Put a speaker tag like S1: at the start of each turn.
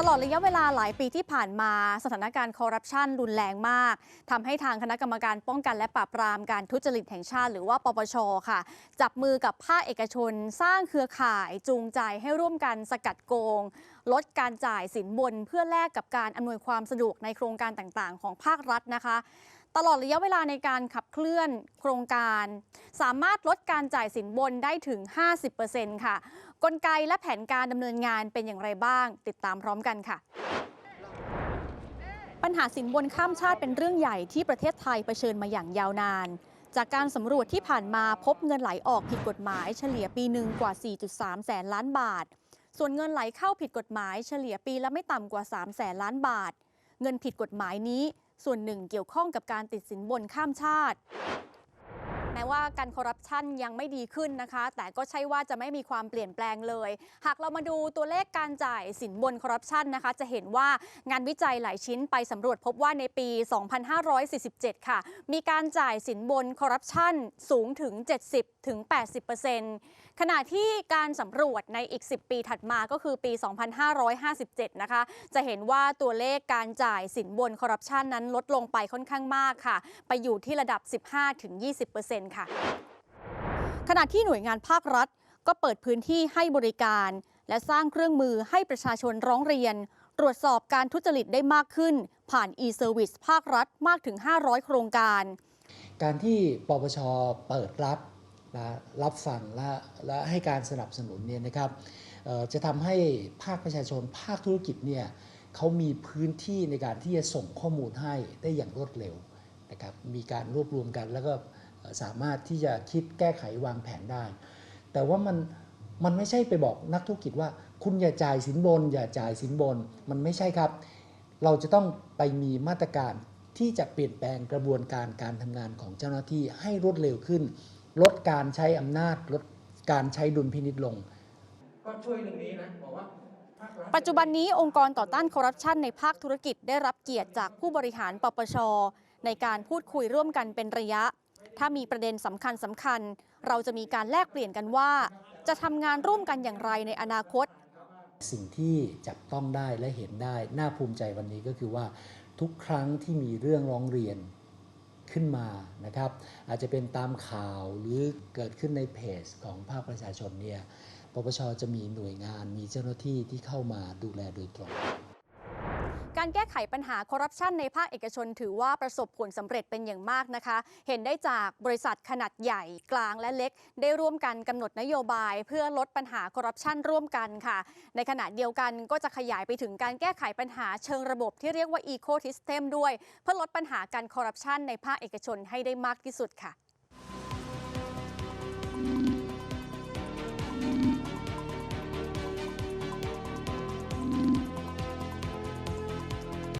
S1: ตลอดระยะเวลาหลายปีที่ผ่านมาสถานการณ์คอร์รัปชันรุนแรงมากทำให้ทางคณะกรรมการป้องกันและปราบปรามการทุจริตแห่งชาติ หรือว่าปปชค่ะ จับมือกับภาคเอกชน สร้างเครือข่ายจูงใจให้ร่วมกันสกัดโกง ลดการจ่ายสินบนเพื่อแลกกับการอำนวยความสะดวกในโครงการต่างๆ ของภาครัฐนะคะตลอดระยะเวลาในการขับเคลื่อนโครงการ สามารถลดการจ่ายสินบนได้ถึง 50%ค่ะ กลไกและแผนการดำเนินงานเป็นอย่างไรบ้าง ติดตามพร้อมกันค่ะ ปัญหาสินบนข้ามชาติเป็นเรื่องใหญ่ที่ประเทศไทยเผชิญมาอย่างยาวนานจากการสำรวจที่ผ่านมาพบเงินไหลออกผิดกฎหมายเฉลี่ยปีหนึ่งกว่า 4.3 แสนล้านบาท ส่วนเงินไหลเข้าผิดกฎหมายเฉลี่ยปีละไม่ต่ำกว่า 3 แสนล้านบาท เงินผิดกฎหมายนี้ ส่วนหนึ่งเกี่ยวข้องกับการติดสินบนข้ามชาติ ม้ว่าการคอร์รัปชันยังไม่ดีขึ้นนะคะ แต่ก็ใช่ว่าจะไม่มีความเปลี่ยนแปลงเลย หากเรามาดูตัวเลขการจ่ายสินบนคอร์รัปชันนะคะ จะเห็นว่างานวิจัยหลายชิ้นไปสำรวจพบว่าในปี 2547 ค่ะ มีการจ่ายสินบนคอร์รัปชันสูงถึง 70ถึง80%ขณะที่การสำรวจในอีก 10 ปีถัดมาก็คือปี 2557 นะคะ จะเห็นว่าตัวเลขการจ่ายสินบนคอร์รัปชันนั้นลดลงไปค่อนข้างมากค่ะ ไปอยู่ที่ระดับ 15-20% 50%ค่ะ ขณะที่หน่วยงานภาครัฐ ก็เปิดพื้นที่ให้บริการ และสร้างเครื่องมือให้ประชาชนร้องเรียน ตรวจสอบการทุจริตได้มากขึ้น ผ่าน e-service ภาครัฐมากถึง 500 โครงการ
S2: การที่ปปชเปิดรับนะรับฟังและและให้การสนับสนุนเนี่ยนะครับจะทำให้ภาคประชาชนภาคธุรกิจเนี่ยเขามีพื้นที่ในการที่จะส่งข้อมูลให้ได้อย่างรวดเร็วนะครับมีการรวบรวมกันแล้วก็ สามารถที่จะคิดแก้ไขวางแผนได้ แต่ว่ามันมันไม่ใช่ไปบอกนักธุรกิจว่า คุณอย่าจ่ายสินบน อย่าจ่ายสินบน มันไม่ใช่ครับ เราจะต้องไปมีมาตรการที่จะเปลี่ยนแปลงกระบวนการการทำงานของเจ้าหน้าที่ให้รวดเร็วขึ้น ลดการใช้อำนาจ ลดการใช้ดุลพินิษลง
S3: ก็ช่วยเรื่องนี้นะบอกว่าภาครัฐ
S1: ปัจจุบันนี้องค์กรต่อต้านคอร์รัปชันในภาคธุรกิจได้รับเกียรติจากผู้บริหารปปช ในการพูดคุยร่วมกันเป็นระยะ ถ้ามีประเด็นสำคัญสำคัญ เราจะมีการแลกเปลี่ยนกันว่า จะทำงานร่วมกันอย่างไรในอนาคต
S2: สิ่งที่จับต้องได้และเห็นได้ น่าภูมิใจวันนี้ก็คือว่าทุกครั้งที่มีเรื่องร้องเรียนขึ้นมานะครับอาจจะเป็นตามข่าวหรือเกิดขึ้นในเพจของภาคประชาชนเนี่ยปปชจะมีหน่วยงานมีเจ้าหน้าที่ที่เข้ามาดูแลโดยตรง
S1: การแก้ไขปัญหาคอร์รัปชันในภาคเอกชนถือว่าประสบผลสำเร็จเป็นอย่างมากนะคะ เห็นได้จากบริษัทขนาดใหญ่กลางและเล็ก ได้ร่วมกันกำหนดนโยบาย เพื่อลดปัญหาคอร์รัปชันร่วมกันค่ะ ในขณะเดียวกันก็จะขยายไปถึงการแก้ไขปัญหาเชิงระบบที่เรียกว่า Eco System ด้วย เพื่อลดปัญหาการคอร์รัปชันในภาคเอกชนให้ได้มากที่สุดค่ะ